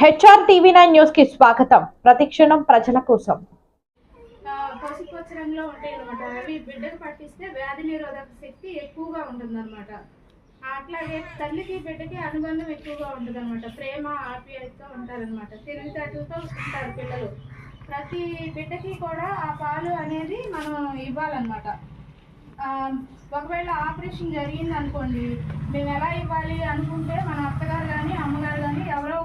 HR TV nine న్యూస్కి స్వాగతం. ప్రతిక్షణం ప్రజల కోసం. ఆ, పసుపచ్చ రంగులో ఉంటాయి అనమాట. అవి బిడ్డకు పట్టిస్తే వ్యాధి నిరోధక శక్తి ఎక్కువగా ఉంటుంది అనమాట అట్లాగే తల్లికి బిడ్డకి అనుబంధం ఎక్కువగా ఉంటుంది అనమాట ప్రేమ ఆప్యాయతతో ఉంటారనమాట తెలివితేటలతో ఉంటారు పిల్లలు. ప్రతి బిడ్డకి కూడా ఆ పాలు అనేది మనం ఇవ్వాలన్నమాట. ఒకవేళ ఆపరేషన్ జరిగింది అనుకోండి మేము ఎలా ఇవ్వాలి అనుకుంటే మన అత్తగారు కానీ అమ్మగారు కానీ ఎవరో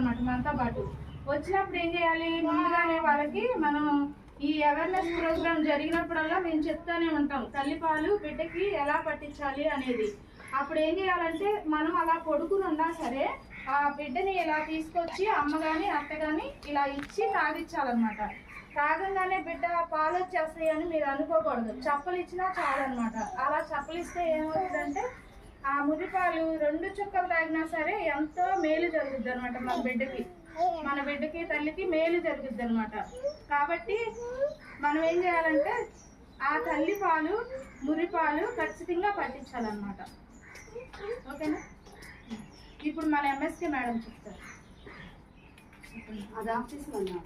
అనమాట మనతో పాటు. వచ్చినప్పుడు ఏం చేయాలి? ముందుగానే వాళ్ళకి మనం ఈ అవేర్నెస్ ప్రోగ్రామ్ జరిగినప్పుడల్లా మేము చెప్తానే ఉంటాం తల్లిపాలు బిడ్డకి ఎలా పట్టించాలి అనేది. అప్పుడు ఏం చేయాలంటే మనం అలా పడుకుని ఉన్నా సరే ఆ బిడ్డని ఇలా తీసుకొచ్చి అమ్మ కానీ అత్త కానీ ఇలా ఇచ్చి తాగించాలన్నమాట తాగంగానే బిడ్డ పాలు వచ్చేస్తాయి అని మీరు అనుకోకూడదు. చప్పలు ఇచ్చినా చాలన్నమాట. అలా చప్పలిస్తే ఏమవుతుందంటే ఆ మురిపాలు రెండు చుక్కలు తాగినా సరే ఎంతో మేలు జరుగుద్ది అనమాట మన బిడ్డకి. మన బిడ్డకి తల్లికి మేలు జరుగుద్ది అనమాట కాబట్టి మనం ఏం చేయాలంటే ఆ తల్లి పాలు మురిపాలు ఖచ్చితంగా పట్టించాలన్నమాట. ఓకేనా? ఇప్పుడు మన ఎంఎస్కే మేడం చెప్తారు. అది ఆఫీస్ అన్నాను